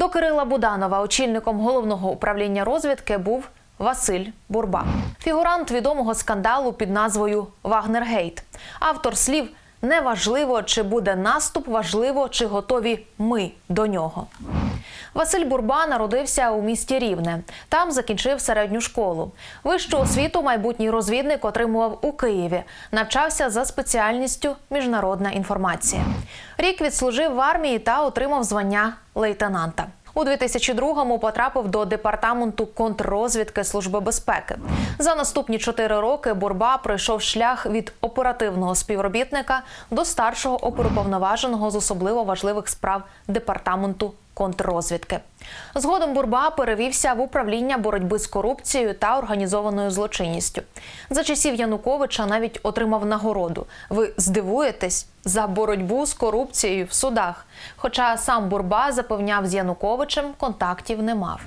До Кирила Буданова очільником головного управління розвідки був Василь Бурба, фігурант відомого скандалу під назвою Вагнергейт. Автор слів неважливо, чи буде наступ, важливо, чи готові ми до нього. Василь Бурба народився у місті Рівне. Там закінчив середню школу. Вищу освіту майбутній розвідник отримував у Києві. Навчався за спеціальністю міжнародна інформація. Рік відслужив в армії та отримав звання лейтенанта. У 2002-му потрапив до департаменту контррозвідки Служби безпеки. За наступні чотири роки Бурба пройшов шлях від оперативного співробітника до старшого оперуповноваженого з особливо важливих справ департаменту контррозвідки. Згодом Бурба перевівся в управління боротьби з корупцією та організованою злочинністю. За часів Януковича навіть отримав нагороду. Ви здивуєтесь за боротьбу з корупцією в судах. Хоча сам Бурба запевняв з Януковичем контактів не мав.